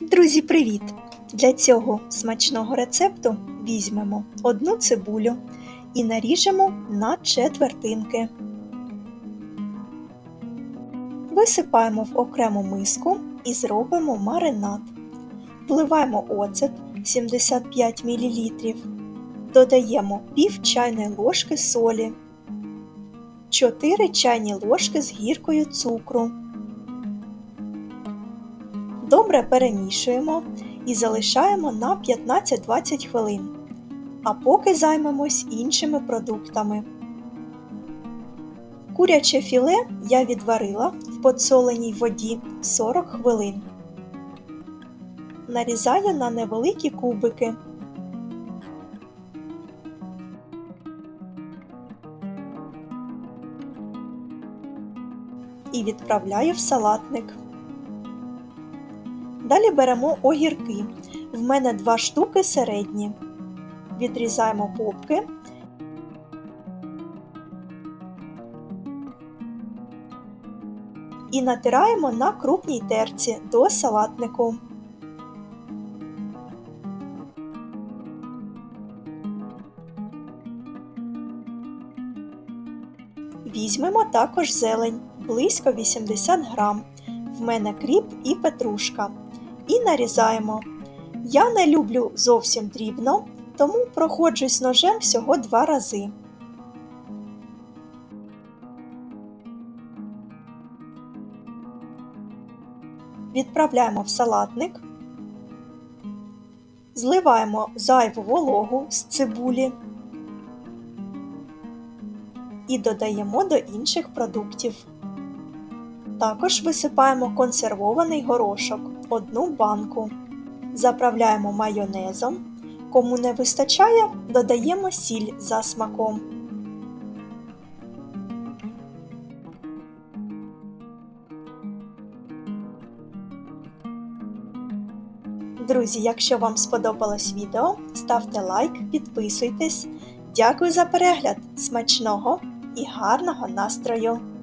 Друзі, привіт! Для цього смачного рецепту візьмемо одну цибулю і наріжемо на четвертинки. Висипаємо в окрему миску і зробимо маринад. Вливаємо оцет 75 мл. Додаємо пів чайної ложки солі, 4 чайні ложки з гіркою цукру. Добре перемішуємо і залишаємо на 15-20 хвилин. А поки займемось іншими продуктами. Куряче філе я відварила в подсоленій воді 40 хвилин. Нарізаю на невеликі кубики. І відправляю в салатник. Далі беремо огірки. В мене два штуки середні. Відрізаємо попки. І натираємо на крупній терці до салатнику. Візьмемо також зелень близько 80 грам. В мене кріп і петрушка. І нарізаємо. Я не люблю зовсім дрібно, тому проходжусь ножем всього два рази. Відправляємо в салатник, зливаємо зайву вологу з цибулі і додаємо до інших продуктів. Також висипаємо консервований горошок одну банку. Заправляємо майонезом. Кому не вистачає, додаємо сіль за смаком. Друзі, якщо вам сподобалось відео, ставте лайк, підписуйтесь. Дякую за перегляд! Смачного і гарного настрою!